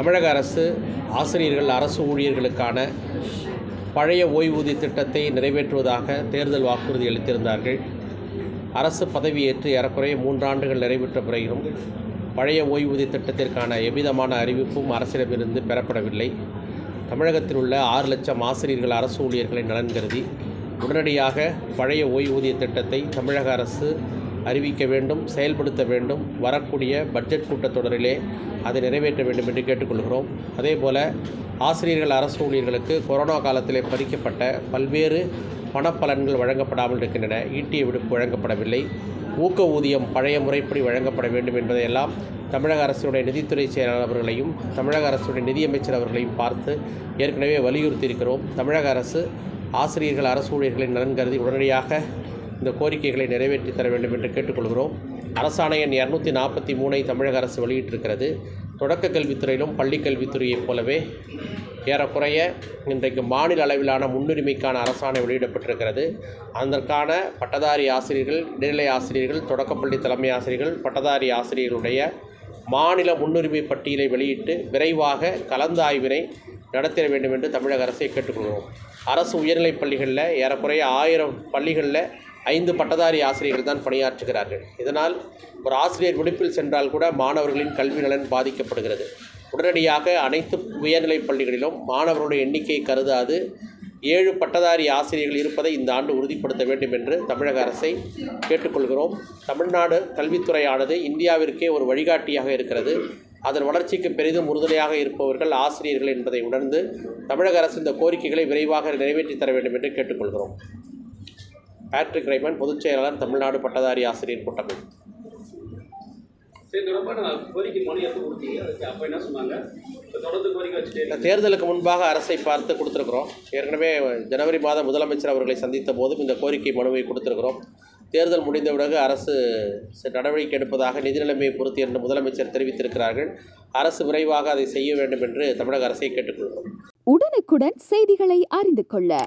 தமிழக அரசு ஆசிரியர்கள் அரசு ஊழியர்களுக்கான பழைய ஓய்வூதிய திட்டத்தை நிறைவேற்றுவதாக தேர்தல் வாக்குறுதி அளித்திருந்தார்கள். அரசு பதவியேற்று ஏறக்குறைய மூன்றாண்டுகள் நிறைவேற்ற பிறகும் பழைய ஓய்வூதிய திட்டத்திற்கான எவ்விதமான அறிவிப்பும் அரசிடமிருந்து பெறப்படவில்லை. தமிழகத்தில் உள்ள ஆறு லட்சம் ஆசிரியர்கள் அரசு ஊழியர்களை நலன் கருதி உடனடியாக பழைய ஓய்வூதிய திட்டத்தை தமிழக அரசு அறிவிக்க வேண்டும் செயல்படுத்த வேண்டும். வரக்கூடிய பட்ஜெட் கூட்டத்தொடரிலே அதை நிறைவேற்ற வேண்டும் என்று கேட்டுக்கொள்கிறோம். அதேபோல ஆசிரியர்கள் அரசு ஊழியர்களுக்கு கொரோனா காலத்திலே பறிக்கப்பட்ட பல்வேறு பணப்பலன்கள் வழங்கப்படாமல் இருக்கின்றன. ஈட்டிய விடுப்பு வழங்கப்படவில்லை. ஊக்க ஊதியம் பழைய முறைப்படி வழங்கப்பட வேண்டும் என்பதையெல்லாம் தமிழக அரசுடைய நிதித்துறை செயலாளர் அவர்களையும் தமிழக அரசுடைய நிதியமைச்சர் அவர்களையும் பார்த்து ஏற்கனவே வலியுறுத்தி இருக்கிறோம் தமிழக அரசு ஆசிரியர்கள் அரசு ஊழியர்களின் நலன் கருதி உடனடியாக இந்த கோரிக்கைகளை நிறைவேற்றி தர வேண்டும் என்று கேட்டுக்கொள்கிறோம். அரசாணை எண் இரநூத்தி நாற்பத்தி மூணை தமிழக அரசு வெளியிட்டிருக்கிறது. தொடக்க கல்வித்துறையிலும் பள்ளிக்கல்வித்துறையைப் போலவே ஏறக்குறைய இன்றைக்கு மாநில அளவிலான முன்னுரிமைக்கான அரசாணை வெளியிடப்பட்டிருக்கிறது. அதற்கான பட்டதாரி ஆசிரியர்கள் இடைநிலை ஆசிரியர்கள் தொடக்கப்பள்ளி தலைமை ஆசிரியர்கள் பட்டதாரி ஆசிரியர்களுடைய மாநில முன்னுரிமை பட்டியலை வெளியிட்டு விரைவாக கலந்தாய்வினை நடத்திட வேண்டும் என்று தமிழக அரசை கேட்டுக்கொள்கிறோம். அரசு உயர்நிலைப் பள்ளிகளில் ஏறக்குறைய ஆயிரம் பள்ளிகளில் ஐந்து பட்டதாரி ஆசிரியர்கள் தான் பணியாற்றுகிறார்கள். இதனால் ஒரு ஆசிரியர் விடுப்பில் சென்றால் கூட மாணவர்களின் கல்வி நலன் பாதிக்கப்படுகிறது. உடனடியாக அனைத்து உயர்நிலைப் பள்ளிகளிலும் மாணவர்களுடைய எண்ணிக்கையை கருதாது. ஏழு பட்டதாரி ஆசிரியர்கள் இருப்பதை இந்த ஆண்டு உறுதிப்படுத்த வேண்டும் என்று தமிழக அரசை கேட்டுக்கொள்கிறோம். தமிழ்நாடு கல்வித்துறையானது இந்தியாவிற்கே ஒரு வழிகாட்டியாக இருக்கிறது. அதன் வளர்ச்சிக்கு பெரிதும் உறுதுணையாக இருப்பவர்கள் ஆசிரியர்கள் என்பதை உணர்ந்து தமிழக அரசு இந்த கோரிக்கைகளை விரைவாக நிறைவேற்றி தர வேண்டும் என்று கேட்டுக்கொள்கிறோம். பேட்ரிக் ரைமன் பொதுச் செயலாளர் தமிழ்நாடு பட்டதாரி ஆசிரியர் கூட்டமைப்பு. தேர்தலுக்கு முன்பாக அரசை பார்த்து கொடுத்துருக்குறோம். ஏற்கனவே ஜனவரி மாதம் முதலமைச்சர் அவர்களை சந்தித்த போதும் இந்த கோரிக்கை மனுவை கொடுத்துருக்குறோம். தேர்தல் முடிந்த பிறகு அரசு ச- நடவடிக்கை எடுப்பதாக நிதி நிலைமையை பொறுத்து என்று முதலமைச்சர் தெரிவித்திருக்கிறார்கள். அரசு விரைவாக அதை செய்ய வேண்டும் என்று தமிழக அரசை கேட்டுக்கொள்கிறோம். உடனுக்குடன் செய்திகளை அறிந்து கொள்ள